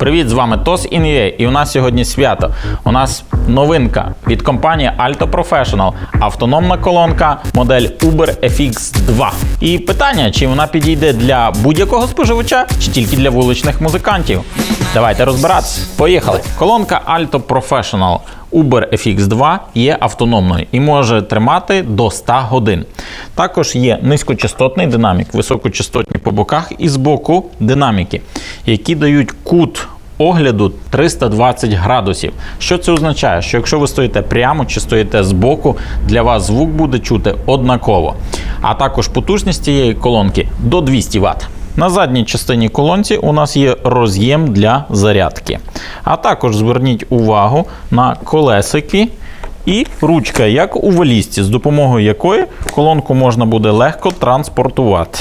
Привіт, з вами Тос Ін'є, і у нас сьогодні свято. У нас новинка від компанії Alto Professional, автономна колонка модель Uber FX2. І питання, чи вона підійде для будь-якого споживача, чи тільки для вуличних музикантів. Давайте розбиратися. Поїхали. Колонка Alto Professional Uber FX2 є автономною і може тримати до 100 годин. Також є низькочастотний динамік, високочастотні по боках і збоку динаміки, які дають кут огляду 320 градусів. Що це означає? Що якщо ви стоїте прямо чи стоїте збоку, для вас звук буде чути однаково. А також потужність цієї колонки до 200 Вт. На задній частині колонці у нас є роз'єм для зарядки. А також зверніть увагу на колесики і ручка, як у валізці, з допомогою якої колонку можна буде легко транспортувати.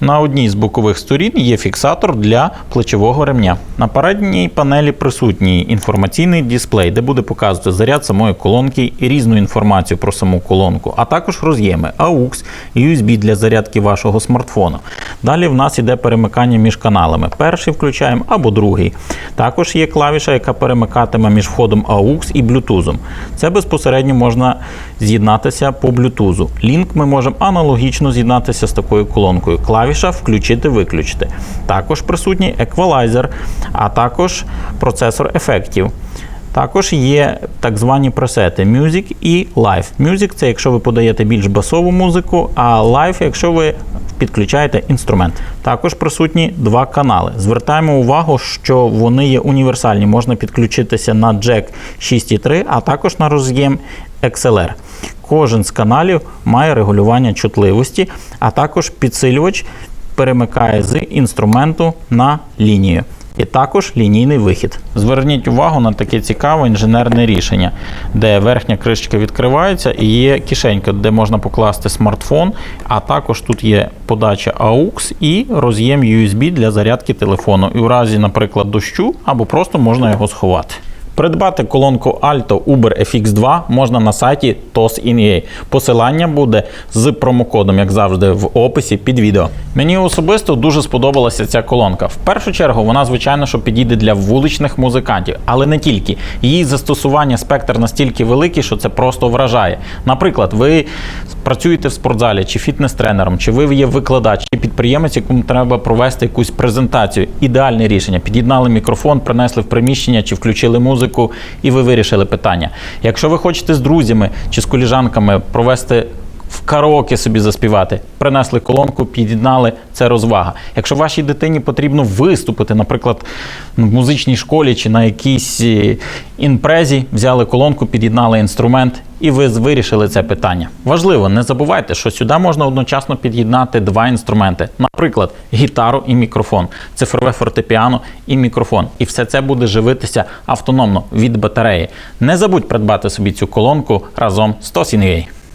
На одній з бокових сторін є фіксатор для плечового ремня. На передній панелі присутній інформаційний дисплей, де буде показувати заряд самої колонки і різну інформацію про саму колонку, а також роз'єми AUX і USB для зарядки вашого смартфону. Далі в нас іде перемикання між каналами. Перший включаємо або другий. Також є клавіша, яка перемикатиме між входом AUX і Bluetooth. Це безпосередньо можна з'єднатися по Bluetooth. Лінк ми можемо аналогічно з'єднатися з такою колонкою. Клавіша включити-виключити. Також присутній еквалайзер, а також процесор ефектів. Також є так звані пресети Music і Live. Music це якщо ви подаєте більш басову музику, а Live, якщо ви підключаєте інструмент. Також присутні два канали. Звертаємо увагу, що вони є універсальні. Можна підключитися на Jack 6.3, а також на роз'єм XLR. Кожен з каналів має регулювання чутливості, а також підсилювач перемикає з інструменту на лінію. І також лінійний вихід. Зверніть увагу на таке цікаве інженерне рішення, де верхня кришечка відкривається і є кишенька, де можна покласти смартфон, а також тут є подача AUX і роз'єм USB для зарядки телефону. І у разі, наприклад, дощу або просто можна його сховати. Придбати колонку Alto Uber FX2 можна на сайті TOS.in.ua. Посилання буде з промокодом, як завжди, в описі під відео. Мені особисто дуже сподобалася ця колонка. В першу чергу вона, звичайно, що підійде для вуличних музикантів, але не тільки. Її застосування спектр настільки великий, що це просто вражає. Наприклад, ви працюєте в спортзалі чи фітнес-тренером, чи ви є викладач, чи підприємець, якому треба провести якусь презентацію. Ідеальне рішення. Під'єднали мікрофон, принесли в приміщення чи включили музику, і ви вирішили питання. Якщо ви хочете з друзями чи з коліжанками провести караоке собі заспівати, принесли колонку, під'єднали, це розвага. Якщо вашій дитині потрібно виступити, наприклад, в музичній школі чи на якійсь е, інпрезі, взяли колонку, під'єднали інструмент, і ви вирішили це питання. Важливо, не забувайте, що сюди можна одночасно під'єднати два інструменти, наприклад, гітару і мікрофон, цифрове фортепіано і мікрофон. І все це буде живитися автономно від батареї. Не забудь придбати собі цю колонку разом з TOS.in.ua.